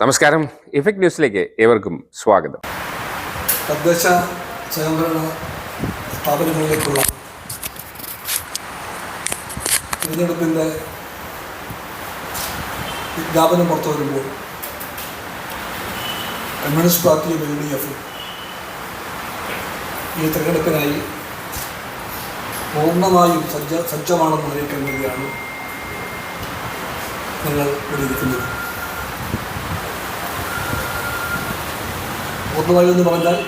നമസ്കാരം. ഇഫക്ട് ന്യൂസിലേക്ക് ഏവർക്കും സ്വാഗതം. തദ്ദേശ സ്വയംഭരണ സ്ഥാപനങ്ങളിലേക്കുള്ള തിരഞ്ഞെടുപ്പിന്റെ വിജ്ഞാപനം പുറത്തു വരുമ്പോൾ കമ്മ്യൂണിസ്റ്റ് പാർട്ടിയും യു ഡി എഫും ഈ തിരഞ്ഞെടുപ്പിനായി പൂർണമായും സജ്ജ സജ്ജമാണെന്ന് അറിയിക്കാൻ വേണ്ടിയാണ് ഞങ്ങൾ ഇവിടെ പൂർണമായും എന്ന് പറഞ്ഞാൽ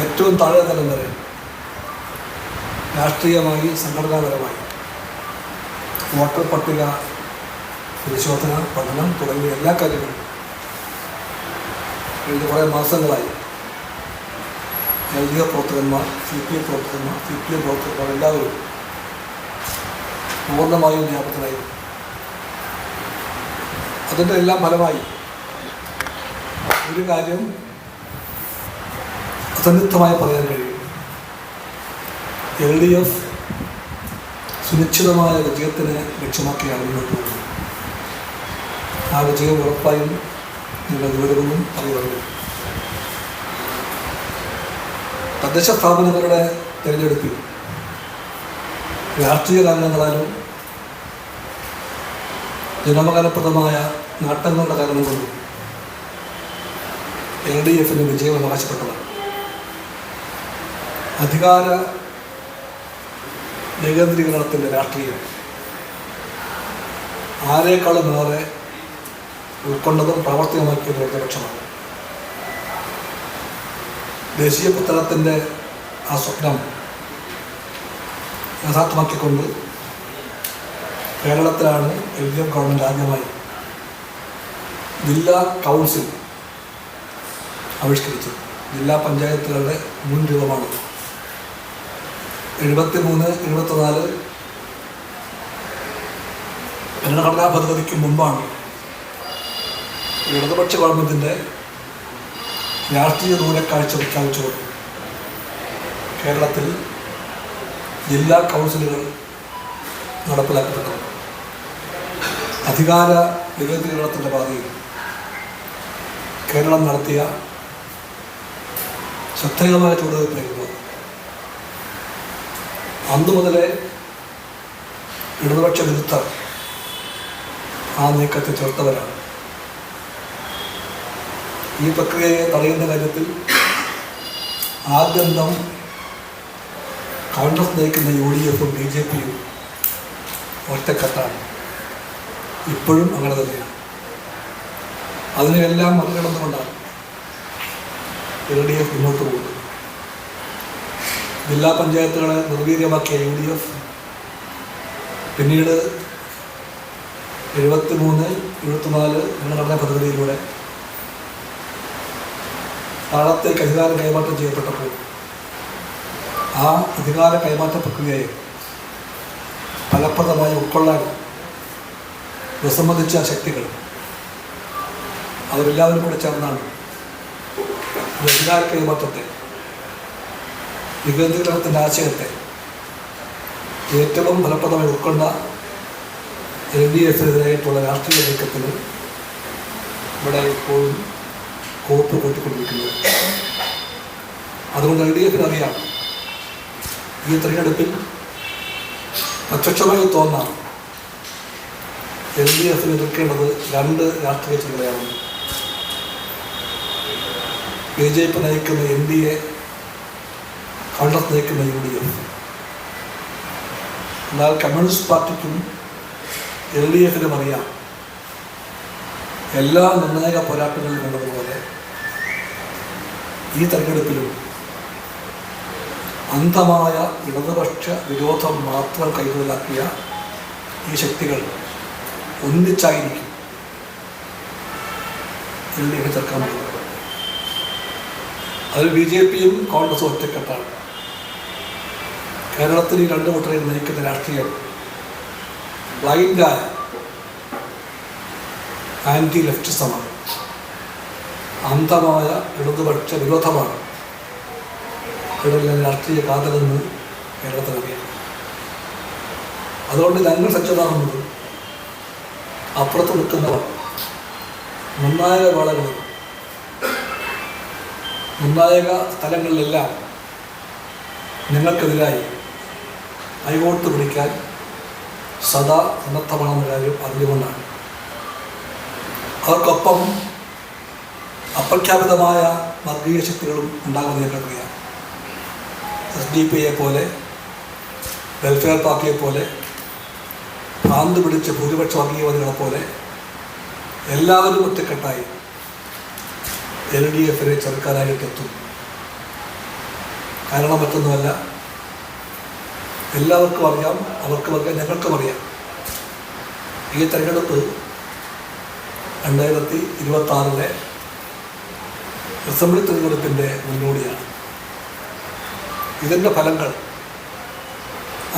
ഏറ്റവും താഴെ തലം വരെ രാഷ്ട്രീയമായി സംഘടനാപരമായി. വോട്ടർ പട്ടിക പരിശോധന പഠനം തുടങ്ങിയ എല്ലാ കാര്യങ്ങളും കഴിഞ്ഞ കുറേ മാസങ്ങളായി എൽ ഡി എഫ് പ്രവർത്തകന്മാർ സി പി എം പ്രവർത്തകന്മാർ സി പി എം പ്രവർത്തകന്മാർ എല്ലാവരും പൂർണമായും വ്യാപത്തിലായിരുന്നു അതിന്റെ എല്ലാം ഫലമായി ഒരു കാര്യം അസന്നിഗ്ധമായി പറയാൻ കഴിയും. എൽ ഡി എഫ് സുനിശ്ചിതമായ വിജയത്തിന് ലക്ഷ്യമാക്കിയാണ് മുന്നോട്ട് പോകുന്നത്. ആ വിജയം ഉറപ്പായും നിങ്ങൾ വിവരമൊന്നും അറിയുന്നു തദ്ദേശ സ്ഥാപനങ്ങളുടെ തിരഞ്ഞെടുപ്പിൽ രാഷ്ട്രീയ കാരണങ്ങളാലും ജനോപകാരപ്രദമായ നാട്ടങ്ങളുടെ കാരണം കൊണ്ടും എൽ ഡി എഫിന് വിജയം അവകാശപ്പെട്ടതാണ്. അധികാര ഏകേന്ദ്രീകരണത്തിന്റെ രാഷ്ട്രീയം ആരേക്കാളും ഏറെ ഉൾക്കൊണ്ടതും പ്രാവർത്തികമാക്കിയതും ഇടതുപക്ഷമാണ്. ദേശീയ പുസ്തകത്തിന്റെ ആ സ്വപ്നം യഥാർത്ഥമാക്കിക്കൊണ്ട് കേരളത്തിലാണ് എൽ ഡി എഫ് ഗവൺമെന്റ് ആദ്യമായി ജില്ലാ കൗൺസിൽ ആവിഷ്കരിച്ചത് ജില്ലാ പഞ്ചായത്തുകളുടെ മുൻ രൂപമാണ്. എഴുപത്തി മൂന്ന് എഴുപത്തിനാല് ഭരണഘടനാ ഭേദഗതിക്ക് മുമ്പാണ് ഇടതുപക്ഷ ഗവൺമെന്റിന്റെ രാഷ്ട്രീയ ദൂരക്കാഴ്ച പ്രഖ്യാപിച്ചുകൊണ്ട് കേരളത്തിൽ ജില്ലാ കൗൺസിലുകൾ നടപ്പിലാക്കപ്പെട്ടു. അധികാര വികേന്ദ്രീകരണത്തിന്റെ പാതയിൽ കേരളം നടത്തിയ ശ്രദ്ധേയമായ ചുവടുവയ്പ്പായിരുന്നു അന്നു മുതലേ ഇടതുപക്ഷ വിരുദ്ധ ആ നീക്കത്തെ ചേർത്തവരാണ്. ഈ പ്രക്രിയയെ തടയുന്ന കാര്യത്തിൽ ആദ്യന്തം കോൺഗ്രസ് നയിക്കുന്ന യു ഡി എഫും ബി ജെ പിയും ഒറ്റക്കെട്ടാണ്. ഇപ്പോഴും അങ്ങനെ തന്നെയാണ്. അതിനെല്ലാം മറികടന്നുകൊണ്ടാണ് എൽ ഡി എഫ് മുന്നോട്ട് പോകും. ജില്ലാ പഞ്ചായത്തുകളെ നിർവീര്യമാക്കിയ യു ഡി എഫ് പിന്നീട് എഴുപത്തി മൂന്ന് എഴുപത്തിനാല് ഭരണഘടനാ പദ്ധതിയിലൂടെ താളത്തേക്ക് അധികാരം കൈമാറ്റം ചെയ്യപ്പെട്ടപ്പോൾ ആ അധികാര കൈമാറ്റ പ്രക്രിയയെ ഫലപ്രദമായി ഉൾക്കൊള്ളാൻ വിസമ്മതിച്ച ശക്തികൾ അവരെല്ലാവരും കൂടെ ചേർന്നാണ് ഈ രൂപത്വത്തെ വികേന്ദ്രീകരണത്തിന്റെ ആശയത്തെ ഏറ്റവും ഫലപ്രദമായി ഉൾക്കൊണ്ട എൽ ഡി എഫിനെതിരായിട്ടുള്ള രാഷ്ട്രീയ നീക്കത്തിന് ഇവിടെ ഇപ്പോഴും കോപ്പ് കൂട്ടിക്കൊണ്ടിരിക്കുന്നത്. അതുകൊണ്ട് എൽ ഡി എഫിന് അറിയാം. ഈ തെരഞ്ഞെടുപ്പിൽ പ്രത്യക്ഷമായി തോന്നാം എൽ ഡി എഫിന് എതിർക്കേണ്ടത് രണ്ട് രാഷ്ട്രീയ ചിന്തയാണ് ബി ജെ പി നയിക്കുന്ന എൻ ഡി എ കോൺഗ്രസ് നയിക്കുന്ന യു ഡി എഫ്. എന്നാൽ കമ്മ്യൂണിസ്റ്റ് പാർട്ടിക്കും എൽ ഡി എഫിനും അറിയാം എല്ലാ നിർണായക പോരാട്ടങ്ങളിലും കണ്ടതുപോലെ ഈ തെരഞ്ഞെടുപ്പിലും അന്ധമായ ഇടതുപക്ഷ വിരോധം മാത്രം കൈമുതലാക്കിയ ഈ ശക്തികൾ ഒന്നിച്ചായിരിക്കും എൽ ഡി എഫ് പോകുന്നത് അതിൽ ബി ജെ പിയും കോൺഗ്രസും ഒറ്റക്കെട്ടാണ്. കേരളത്തിൽ ഈ രണ്ട് കൂട്ടരെയും നയിക്കുന്ന രാഷ്ട്രീയം ബ്ലൈൻഡായ ആന്റി ലെഫ്റ്റിസമാണ് അന്ധമായ ഇടതുപക്ഷ വിരോധമാണ് ഇവിടെയുള്ള രാഷ്ട്രീയ കാതലെന്ന് കേരളത്തിനറിയാം. അതുകൊണ്ട് ഞങ്ങൾ സജ്ജമാകുന്നത് അപ്പുറത്ത് നിൽക്കുന്നവർ നിർണായക വേളകളിൽ നിർണായക സ്ഥലങ്ങളിലെല്ലാം ഞങ്ങൾക്കെതിരായി ഐവോട്ട് പിടിക്കാൻ സദാ സന്നദ്ധമാണെന്ന കാര്യം അറിഞ്ഞുകൊണ്ടാണ്. അവർക്കൊപ്പം അപ്രഖ്യാപിതമായ വർഗീയ ശക്തികളും ഉണ്ടാകുന്ന ഞങ്ങൾക്കറിയാം എസ് ഡി പി എ പോലെ വെൽഫെയർ പാർട്ടിയെ പോലെ ഭ്രാന്ത് പിടിച്ച ഭൂരിപക്ഷ വർഗീയവാദികളെ പോലെ എല്ലാവരും ഒറ്റക്കെട്ടായി എൽ ഡി എഫിനെ ചെറുക്കാനായിട്ട് എത്തും. കാരണം മറ്റൊന്നുമല്ല എല്ലാവർക്കും അറിയാം അവർക്കും അറിയാം ഞങ്ങൾക്കും അറിയാം. ഈ തെരഞ്ഞെടുപ്പ് രണ്ടായിരത്തി ഇരുപത്തി ആറിലെ അസംബ്ലി തെരഞ്ഞെടുപ്പിന്റെ മുന്നോടിയാണ്. ഇതിന്റെ ഫലങ്ങൾ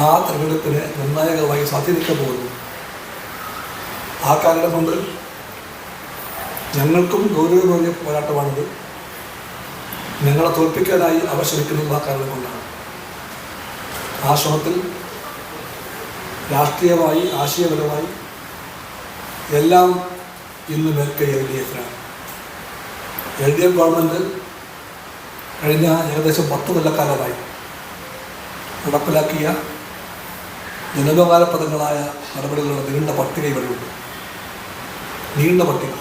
ആ തെരഞ്ഞെടുപ്പിനെ നിർണായകമായി സ്വാധീനിക്കാൻ പോകുന്നു. ആ കാരണം കൊണ്ട് ഞങ്ങൾക്കും ഗൗരവമേറിയ പോരാട്ടമാണിത്. ഞങ്ങളെ തോൽപ്പിക്കാനായി അവർ ശ്രമിക്കുന്നത് ആ കാരണം കൊണ്ടാണ്. ആ ശ്രമത്തിൽ രാഷ്ട്രീയമായി ആശയപരമായി എല്ലാം ഇന്ന് മേൽക്കൈ എൽ ഡി എഫിനാണ് എൽ ഡി എഫ് ഗവൺമെന്റ് കഴിഞ്ഞ ഏകദേശം പത്ത് കൊല്ലക്കാലമായി നടപ്പിലാക്കിയ ജനോപകാരപ്രദങ്ങളായ നടപടികളുടെ നീണ്ട പട്ടിക ഇവിടെയുണ്ട് നീണ്ട പട്ടിക.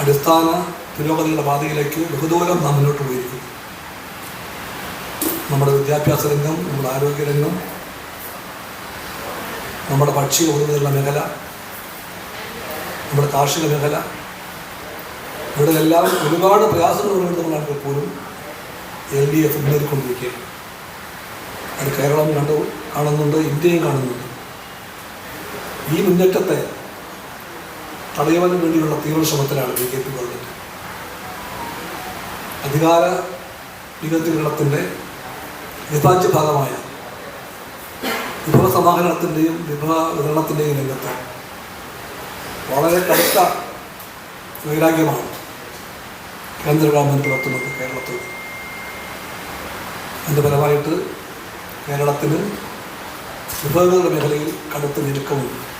അടിസ്ഥാന പുരോഗതിയുടെ പാതയിലേക്ക് ബഹുദൂരം നാം മുന്നോട്ട് പോയിരിക്കുന്നു. നമ്മുടെ വിദ്യാഭ്യാസ രംഗം നമ്മുടെ ആരോഗ്യരംഗം നമ്മുടെ ഭക്ഷ്യ ഉപരിതല മേഖല നമ്മുടെ കാർഷിക മേഖല ഇവിടെ എല്ലാം ഒരുപാട് പ്രയാസങ്ങൾ നേരിടുന്നതാണെങ്കിൽ പോലും എൽ ഡി എഫ് മുന്നേറിക്കൊണ്ടിരിക്കുകയാണ്. അത് കേരളം കണ്ടു കാണുന്നുണ്ട് ഇന്ത്യയും കാണുന്നുണ്ട്. ഈ മുന്നേറ്റത്തെ തടയുവാൻ വേണ്ടിയുള്ള തീവ്ര ശ്രമത്തിലാണ് ബി ജെ പി ഗവൺമെന്റ് അധികാര വികതീകരണത്തിന്റെ വിഭാജ്യ ഭാഗമായ വിഭവ സമാഹരണത്തിന്റെയും വിഭവ വിതരണത്തിന്റെയും രംഗത്ത് വളരെ കടുത്ത വൈരാഗ്യമാണ് കേന്ദ്ര ഗവൺമെന്റ് പുലർത്തുന്നത് കേരളത്തിൽ. അതിന്റെ ഫലമായിട്ട് കേരളത്തിന് വിഭവങ്ങളുടെ മേഖലയിൽ കടുത്ത ഞെരുക്കമുണ്ട്.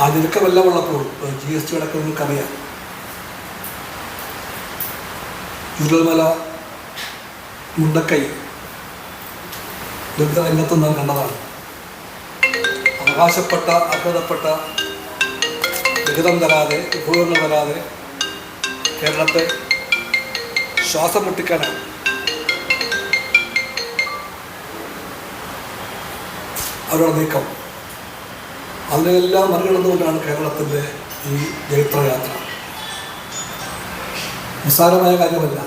ആ ഞെരുക്കമെല്ലാം ഉള്ളപ്പോൾ ജി എസ് ടി അടക്കം നിങ്ങൾക്കറിയാം. ചുരുൾമല മുണ്ടക്കൈ ദുരിത രംഗത്ത് നാം കണ്ടതാണ്. അവകാശപ്പെട്ട അർഹതപ്പെട്ട വിഹിതം തരാതെ വിഭവങ്ങൾ തരാതെ കേരളത്തെ ശ്വാസം മുട്ടിക്കാനാണ്. അവരുടെ നീക്കം. അതിനെല്ലാം മറികടന്നുകൊണ്ടാണ് കേരളത്തിന്റെ ഈ ജൈത്രയാത്ര നിസ്സാരമായ കാര്യമല്ല.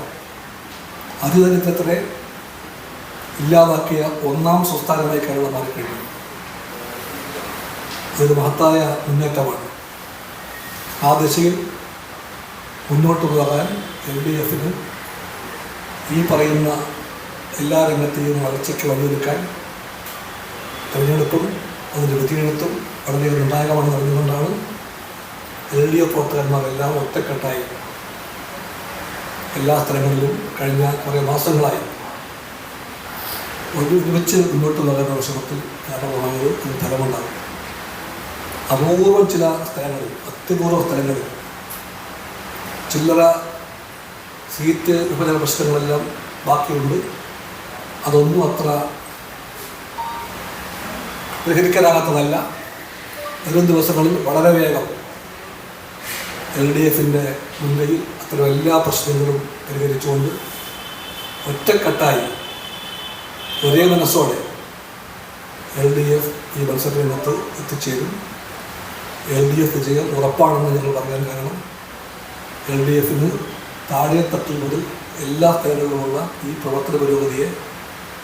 അതിദരിദ്രത്തിനെ ഇല്ലാതാക്കിയ ഒന്നാം സംസ്ഥാനമായി കേരളം മാറിക്കഴിഞ്ഞു. അതൊരു മഹത്തായ മുന്നേറ്റമാണ്. ആ ദിശയിൽ മുന്നോട്ട് പോകാൻ എൽ ഡി എഫിന് ഈ പറയുന്ന എല്ലാ രംഗത്തെയും വളർച്ചയ്ക്ക് വഴിയൊരുക്കാൻ തെരഞ്ഞെടുപ്പും അതിന്റെ വിധിയെഴുത്തും വളരെ നിർണായകമാണെന്ന് അറിഞ്ഞുകൊണ്ടാണ് എൽ ഡി എഫ് പ്രവർത്തകന്മാരെല്ലാം ഒറ്റക്കെട്ടായി എല്ലാ സ്ഥലങ്ങളിലും കഴിഞ്ഞ കുറേ മാസങ്ങളായി ഒരുമിച്ച് മുന്നോട്ട് പോകുന്ന ശ്രമത്തിൽ കാരണമായത് ഒരു ഫലമുണ്ടാകും. അപൂർവം ചില സ്ഥലങ്ങളിൽ അത്യപൂർവ സ്ഥലങ്ങളിൽ ചില്ലറ സീറ്റ് വിഭജന പ്രശ്നങ്ങളെല്ലാം ബാക്കിയുണ്ട്. അതൊന്നും അത്ര പരിഹരിക്കാനാകാത്തതല്ല. വരും ദിവസങ്ങളിൽ വളരെ വേഗം എൽ ഡി എഫിന്റെ മുൻകൈയിൽ അത്തരം എല്ലാ പ്രശ്നങ്ങളും പരിഹരിച്ചുകൊണ്ട് ഒറ്റക്കെട്ടായി ഒരേ മനസ്സോടെ എൽ ഡി എഫ് ഈ മത്സരത്തിനകത്ത് എത്തിച്ചേരും. എൽ ഡി എഫ് വിജയം ഉറപ്പാണെന്ന് ഞങ്ങൾ പറയാൻ കാരണം എൽ ഡി എഫിന് താഴെ തട്ടിൽ മുതൽ എല്ലാ സ്ഥലങ്ങളിലുമുള്ള ഈ പ്രവർത്തന പുരോഗതിയെ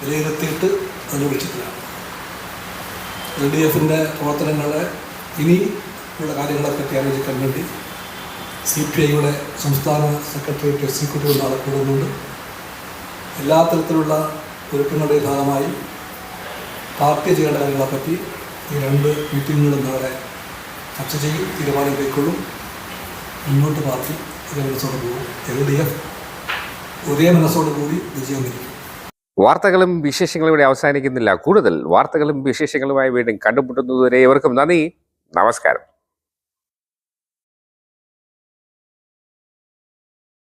വിലയിരുത്തിയിട്ട് അനുവദിച്ചിട്ടില്ല. എൽ ഡി എഫിന്റെ പ്രവർത്തനങ്ങളെ ഇനി ഉള്ള കാര്യങ്ങളെപ്പറ്റി ആലോചിക്കാൻ വേണ്ടി സി പി ഐയുടെ സംസ്ഥാന സെക്രട്ടേറിയറ്റ് എക്സിക്യൂട്ടീവ് നടക്കുന്നുണ്ട് എല്ലാ തരത്തിലുള്ള ഒരുക്കങ്ങളുടെ ഭാഗമായി പാർട്ടി ചെയ്യേണ്ട കാര്യങ്ങളെപ്പറ്റി ഈ രണ്ട് മീറ്റിങ്ങുകളും നാളെ ചർച്ച ചെയ്യും തീരുമാനം കൈക്കൊള്ളും. മുന്നോട്ട് പാർട്ടി ഒരേ മനസ്സോട് പോകും. എൽ ഡി എഫ് ഒരേ മനസ്സോട് കൂടി വിജയം വരിക്കും വാർത്തകളും വിശേഷങ്ങളും ഇവിടെ അവസാനിക്കുന്നില്ല. കൂടുതൽ വാർത്തകളും വിശേഷങ്ങളുമായി വീണ്ടും കണ്ടുമുട്ടുന്നതുവരെ ഇവർക്കും നന്ദി. നമസ്കാരം